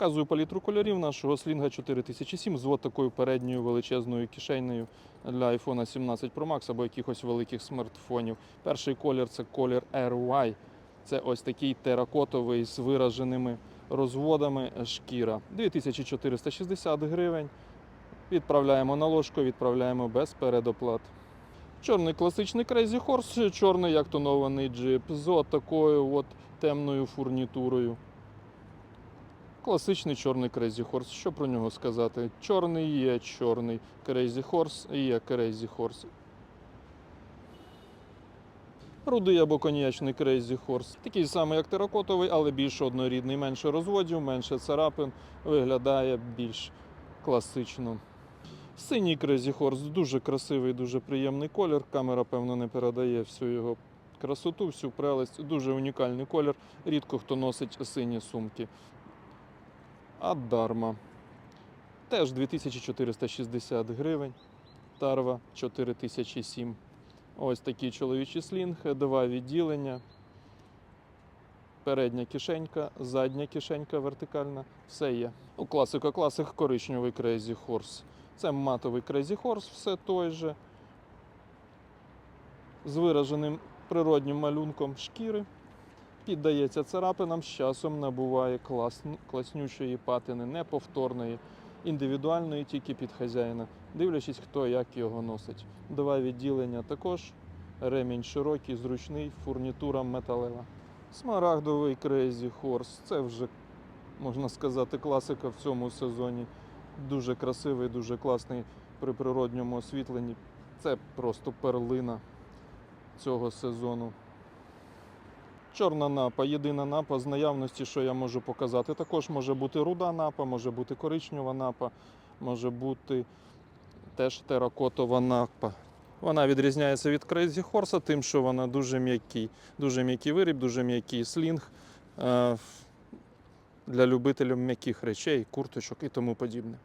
Показую палітру кольорів нашого слінга 4007 з от такою передньою величезною кишенею для iPhone 17 Pro Max або якихось великих смартфонів. Перший колір це колір RY. Це ось такий теракотовий з вираженими розводами шкіра. 2460 гривень. Відправляємо на ложку, відправляємо без передоплат. Чорний класичний Crazy Horse, чорний як тонований джип з от такою от темною фурнітурою. Класичний чорний Crazy Horse. Що про нього сказати? Чорний є чорний Crazy Horse є Crazy Horse. Рудий або коньячний Crazy Horse. Такий самий, як теракотовий, але більш однорідний, менше розводів, менше царапин, виглядає більш класично. Синій Crazy Horse дуже красивий, дуже приємний колір. Камера, певно, не передає всю його красоту, всю прелесть. Дуже унікальний колір. Рідко хто носить сині сумки. А Дарма. Теж 2460 гривень. Тарва 4007. Ось такий чоловічий слінг, два відділення. Передня кишенька, задня кишенька вертикальна. Все є. У класика класик коричневий Crazy Horse. Це матовий Crazy Horse, все той же. З вираженим природнім малюнком шкіри. Піддається царапинам, з часом набуває класн- класнючої патини, неповторної, індивідуальної тільки під хазяїна, дивлячись, хто як його носить. Два відділення також. Ремінь широкий, зручний, фурнітура металева. Смарагдовий Crazy Horse. Це вже, можна сказати, класика в цьому сезоні. Дуже красивий, дуже класний при природньому освітленні. Це просто перлина цього сезону. Чорна напа, єдина напа з наявності, що я можу показати. Також може бути руда напа, може бути коричнева напа, може бути теж теракотова напа. Вона відрізняється від Crazy Horse тим, що вона дуже м'який. Дуже м'який виріб, дуже м'який слінг е, для любителів м'яких речей, курточок і тому подібне.